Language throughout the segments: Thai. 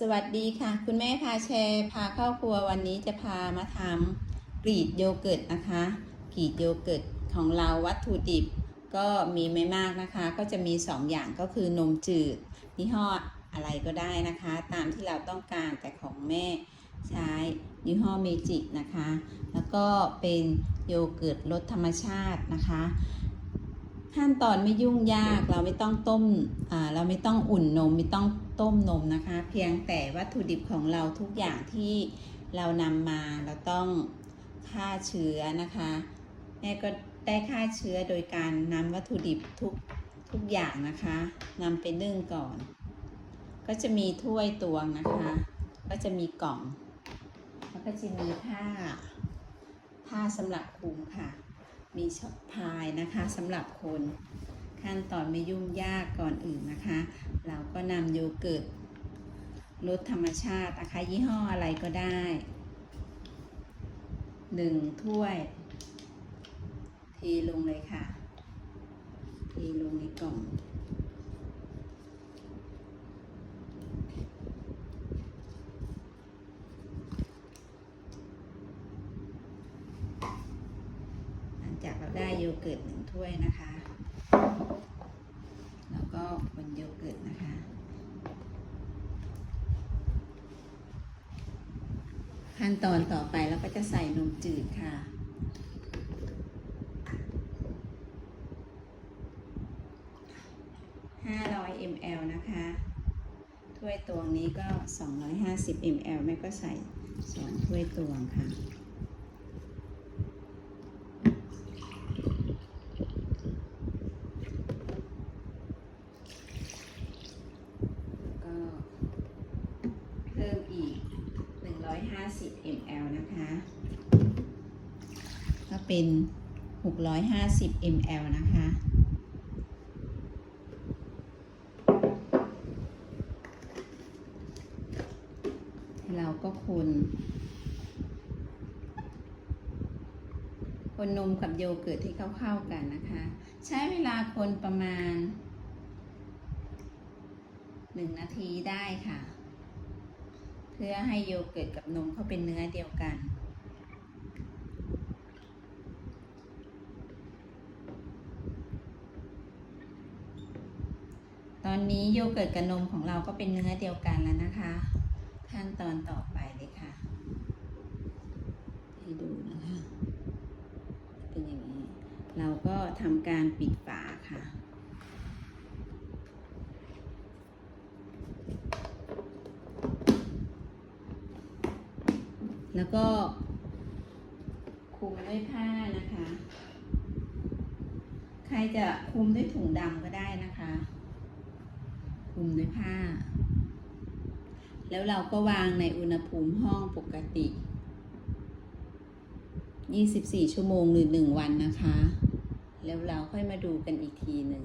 สวัสดีค่ะ คุณแม่พาแชร์ พาเข้าครัววันนี้จะพามาทำกรีดโยเกิร์ตนะคะกรีดโยเกิร์ตของเราวัตถุดิบ ก็มีไม่มากนะคะ ก็จะมี 2 อย่างก็คือนมจืดยี่ห้ออะไรก็ได้นะคะ ตามที่เราต้องการแต่ของแม่ใช้ยี่ห้อเมจิกนะคะ แล้วก็เป็นโยเกิร์ตรสธรรมชาตินะคะ ขั้นตอนไม่ยุ่งยากเราไม่ต้องต้มอ่าเราไม่ต้องอุ่นนมไม่ต้องต้มนมนะคะ เพียงแต่วัตถุดิบของเราทุกอย่างที่เรานำมาเราต้องฆ่าเชื้อนะคะแม่ก็ได้ฆ่าเชื้อโดยการนำวัตถุดิบทุกทุกอย่างนะคะนำไปนึ่งก่อน ก็จะมีถ้วยตวงนะคะ ก็จะมีกล่อง แล้วก็จะมีผ้าผ้าสำหรับคลุมค่ะ มีช็อปพายนะคะสำหรับคน ขั้นตอนไม่ยุ่งยากก่อนอื่นนะคะ เราก็นำโยเกิร์ตรสธรรมชาตินะคะยี่ห้ออะไรก็ได้หนึ่งถ้วย เทลงเลยค่ะ เทลงในกล่อง หลังจาก เราได้โยเกิร์ตหนึ่งถ้วยนะคะ แล้วก็คนโยเกิร์ตนะคะขั้นตอนต่อไปเราก็จะใส่นมจืดค่ะ 500 ml นะคะ ถ้วยตวงนี้ก็ 250 ml แม่ก็ใส่สองถ้วยตวงค่ะ ก็เพิ่มอีก 50 ml นะคะ ก็เป็น 650 ml นะคะ เราก็คน คนนมกับโยเกิร์ตที่เข้าๆกันนะคะ ใช้เวลาคนประมาณหนึ่งนาทีได้ค่ะ เพื่อให้โยเกิร์ตกับนมเขาเป็นเนื้อเดียวกัน ตอนนี้โยเกิร์ตกับนมของเราก็เป็นเนื้อเดียวกันแล้วนะคะ ขั้นตอนต่อไปเลยค่ะ ให้ดูนะคะ เป็นอย่างนี้ เราก็ทำการปิดฝาค่ะ แล้วก็คลุมด้วยผ้านะคะ ใครจะคลุมด้วยถุงดำก็ได้นะคะคลุมด้วยผ้า แล้วเราก็วางในอุณหภูมิห้องปกติ 24 ชั่วโมงหรือ 1 วันนะคะ แล้วเราค่อยมาดูกันอีกทีหนึ่ง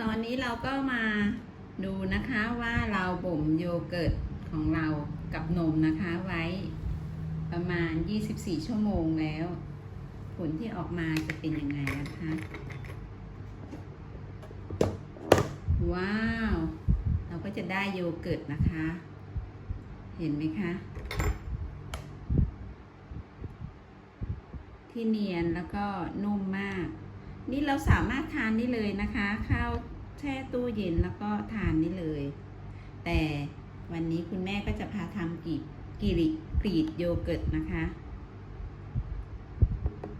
ตอนนี้เราก็มาดูนะคะว่าเราบ่มโยเกิร์ตของเรากับนมนะคะไว้ ประมาณ 24 ชั่วโมงแล้ว ผลที่ออกมาจะเป็นยังไงนะคะ ว้าว เราก็จะได้โยเกิร์ตนะคะ เห็นไหมคะ ที่เนียนแล้วก็นุ่มมาก นี่เราสามารถทานได้เลยนะคะ ข้าวแช่ตู้เย็นแล้วก็ทานได้เลย แต่วันนี้คุณแม่ก็จะพาทำกรีด กรีดกรีดโยเกิร์ตนะคะ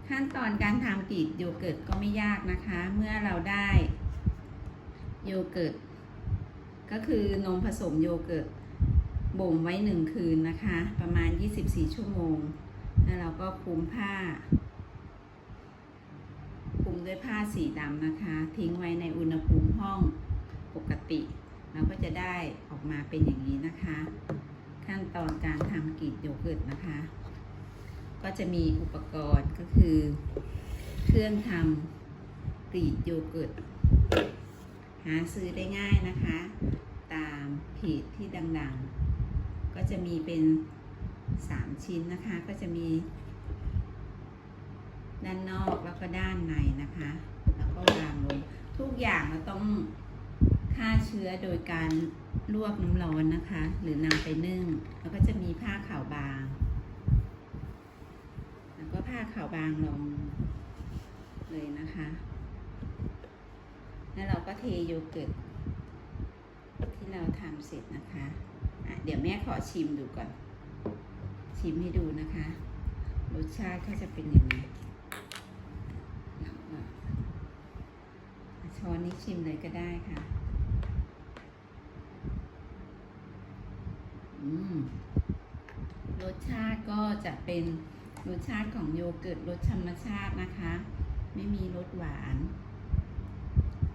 ขั้นตอนการทำกรีดโยเกิร์ตก็ไม่ยากนะคะ เมื่อเราได้โยเกิร์ตก็คือนมผสมโยเกิร์ตบ่มไว้หนึ่งคืนนะคะ ประมาณ 24 ชั่วโมง แล้วเราก็คลุมผ้าคลุมด้วยผ้าสีดำนะคะ ทิ้งไว้ในอุณหภูมิห้องปกติ เราก็จะได้ออกมาเป็นอย่างนี้นะคะ ขั้นตอนการทำกรีดโยเกิร์ตนะคะ ก็จะมีอุปกรณ์ก็คือ เครื่องทำกรีดโยเกิร์ตหาซื้อได้ง่ายนะคะ ตามเพจที่ดังๆ ก็จะมีเป็น 3 ชิ้นนะคะ ก็จะมี ด้านนอกแล้วก็ด้านในนะคะ แล้วก็วางลงทุกอย่างเราต้องฆ่าเชื้อโดยการ ลวกน้ำร้อนนะคะ หรือนำไปนึ่ง แล้วก็จะมีผ้าขาวบาง แล้วก็ผ้าขาวบางลงเลยนะคะ แล้วเราก็เทโยเกิร์ตที่เราทำเสร็จนะคะะเดี๋ยวแม่ขอชิมดูก่อน ชิมให้ดูนะคะ รสชาติเขาจะเป็นยังไงช้อนนี้ชิมเลยก็ได้ค่ะ อืม รสชาติก็จะ เป็นรสชาติของโยเกิร์ตรสธรรมชาตินะคะ ไม่มีรสหวาน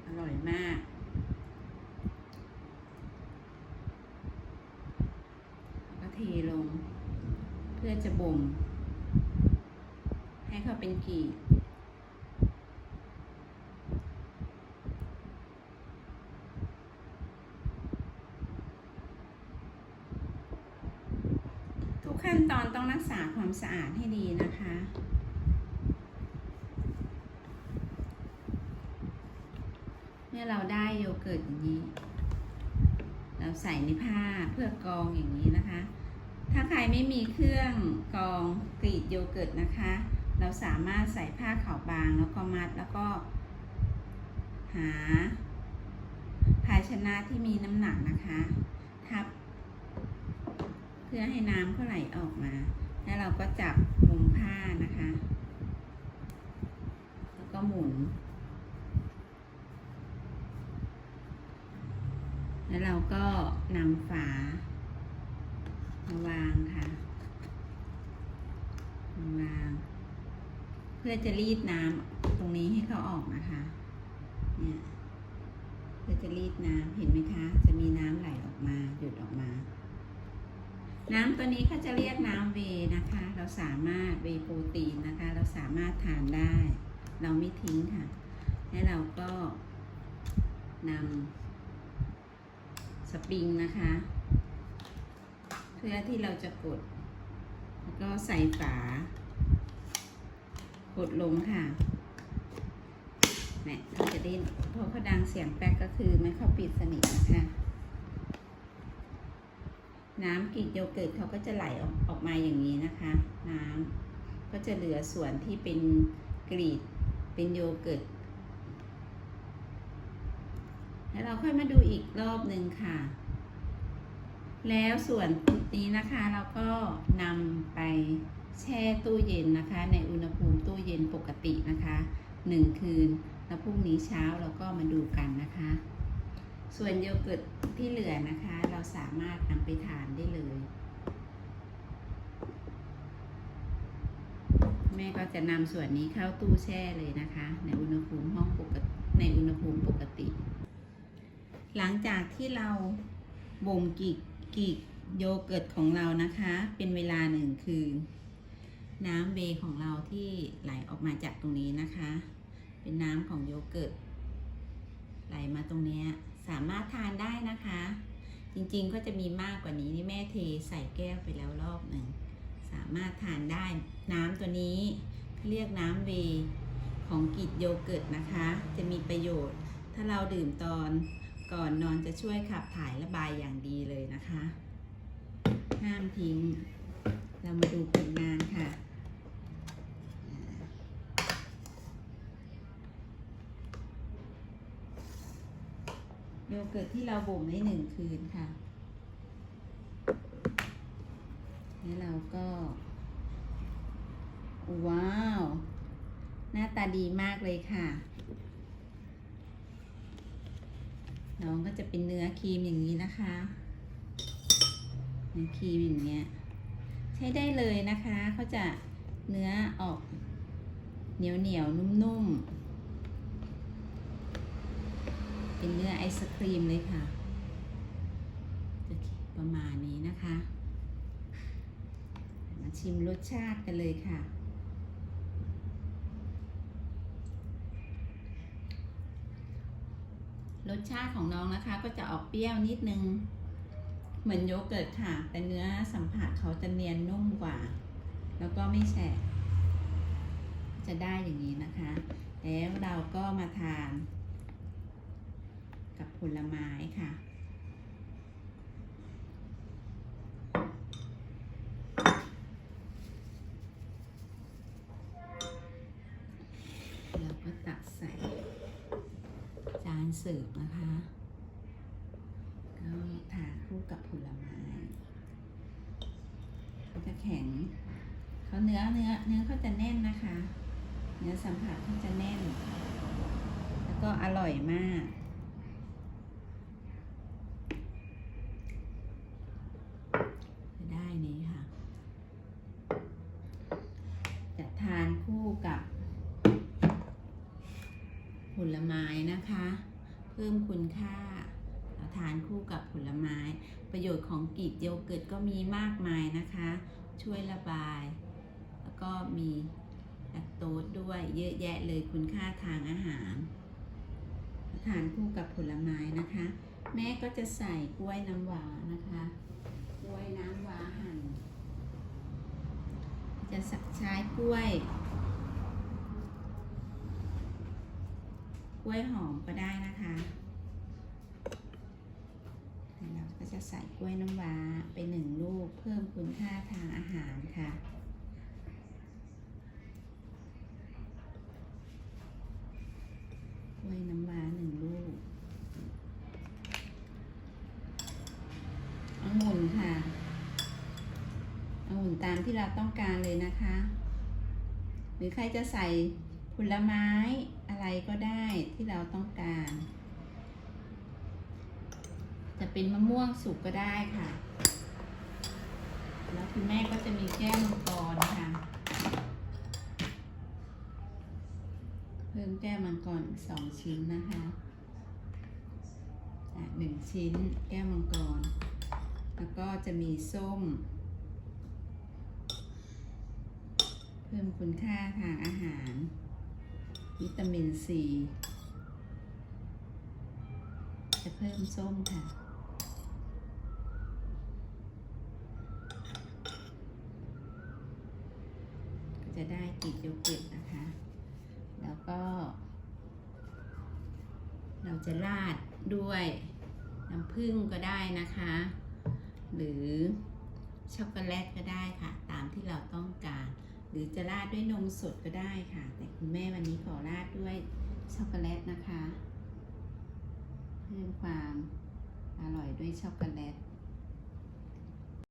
อร่อยมาก ก็เทลง เพื่อจะบ่ม ให้เขาเป็นกีบทุก ขั้นตอนต้องรักษาความสะอาดให้ดีนะคะ เมื่อเราได้โยเกิร์ตอย่างนี้ เราใส่ในผ้าเพื่อกรองอย่างนี้นะคะ ถ้าใครไม่มีเครื่องกรองกรีดโยเกิร์ตนะคะ เราสามารถใส่ผ้าขาวบางแล้วก็มัดแล้วก็ หา ภาชนะที่มีน้ำหนักนะคะ ทับ เพื่อให้น้ำเขาไหลออกมา แล้วเราก็จับมุมผ้านะคะ แล้วก็หมุน แล้วเราก็นำฝามาวางค่ะมาวาง เพื่อจะรีดน้ำตรงนี้ให้เขาออกนะคะ เนี่ยเพื่อจะรีดน้ำเห็นไหมคะ จะมีน้ำไหลออกมาหยุดออกมา น้ำตัวนี้เขาจะเรียกน้ำเวนะคะ เราสามารถเวโปรตีนนะคะ เราสามารถทานได้ เราไม่ทิ้งค่ะ และเราก็นำสปริงนะคะ เพื่อที่เราจะกด แล้วก็ใส่ฝากดลงค่ะเนี่ยเขาจะได้พอเขาดังเสียงแป๊กก็คือไม่เข้าปิดสนิทนะคะ น้ำกรีกโยเกิร์ตเขาก็จะไหลออกออกมาอย่างนี้นะคะ น้ำก็จะเหลือส่วนที่เป็นกรีดเป็นโยเกิร์ตแล้วเราค่อยมาดูอีกรอบหนึ่งค่ะ แล้วส่วนนี้นะคะเราก็นำไปแช่ตู้เย็นนะคะ ในอุณหภูมิตู้เย็นปกตินะคะหนึ่งคืน แล้วพรุ่งนี้เช้าเราก็มาดูกันนะคะ ส่วนโยเกิร์ตที่เหลือนะคะ เราสามารถนำไปทานได้เลย แม่ก็จะนำส่วนนี้เข้าตู้แช่เลยนะคะ ในอุณหภูมิห้องปกติในอุณหภูมิปกติ หลังจากที่เราบ่มกีกกีกโยเกิร์ตของเรานะคะ เป็นเวลาหนึ่งคืนน้ำเบของเราที่ไหลออกมาจากตรงนี้นะคะ เป็นน้ำของโยเกิร์ตไหลมาตรงนี้สามารถทานได้นะคะ จริงๆก็จะมีมากกว่านี้นี่แม่เทใส่แก้วไปแล้วรอบหนึ่งสามารถทานได้น้ำตัวนี้เขาเรียกน้ำเวของกิจโยเกิร์ตนะคะ จะมีประโยชน์ ถ้าเราดื่มตอนก่อนนอนจะช่วยขับถ่ายระบายอย่างดีเลยนะคะ ห้ามทิ้ง เรามาดูผลงานค่ะ โยเกิร์ตที่เราบ่มได้หนึ่งคืนค่ะ แล้วเราก็ ว้าว หน้าตาดีมากเลยค่ะ น้องก็จะเป็นเนื้อครีมอย่างนี้นะคะเนื้อครีมอย่างเงี้ย ใช้ได้เลยนะคะเขาจะเนื้อออกเหนียวเหนียวนุ่มๆ เป็นเนื้อไอศครีมเลยค่ะจะประมาณนี้นะคะ มาชิมรสชาติกันเลยค่ะรสชาติของน้องนะคะก็จะออกเปรี้ยวนิดนึง เหมือนโยเกิร์ตค่ะ แต่เนื้อสัมผัสเขาจะเนียนนุ่มกว่า แล้วก็ไม่แฉะจะได้อย่างนี้นะคะ แล้วเราก็มาทาน กับผลไม้ค่ะ เราก็ตักใส่ จานเสิร์ฟนะคะ ก็ทานคู่กับผลไม้เขาจะแข็งเขาเนื้อเนื้อเนื้อเขาจะแน่นนะคะ เนื้อสัมผัสเขาจะแน่น แล้วก็อร่อยมาก กับผลไม้ ประโยชน์ของกรีกโยเกิร์ตก็มีมากมายนะคะ ช่วยระบาย แล้วก็มีแลคโตสด้วยเยอะแยะเลยคุณค่าทางอาหาร ทานคู่กับผลไม้นะคะ แม่ก็จะใส่กล้วยน้ำว้านะคะ กล้วยน้ำว้าหั่น จะใช้กล้วยกล้วยหอมก็ได้นะคะแล้วเราก็ จะใส่กล้วยน้ำว้าไปหนึ่งลูกเพิ่มคุณค่าทางอาหารค่ะ กล้วยน้ำว้าหนึ่งลูกองุ่นค่ะองุ่นตามที่เราต้องการเลยนะคะ หรือใครจะใส่ผลไม้อะไรก็ได้ที่เราต้องการ จะเป็นมะม่วงสุกก็ได้ค่ะ แล้วคุณแม่ก็จะมีแก้วมังกรค่ะ เพิ่มแก้วมังกรสองชิ้นนะคะอะหนึ่งชิ้นแก้วมังกร แล้วก็จะมีส้ม เพิ่มคุณค่าทางอาหาร วิตามินซีจะเพิ่มส้มค่ะ ก็ จะได้กรีกโยเกิร์ตนะคะ แล้วก็ เราจะราดด้วยน้ำผึ้งก็ได้นะคะ หรือช็อกโกแลตก็ได้ค่ะ ตามที่เราต้องการ หรือจะราดด้วยนมสดก็ได้ค่ะ แต่คุณแม่วันนี้ขอราดด้วยช็อกโกแลตนะคะ เพิ่มความอร่อยด้วยช็อกโกแลต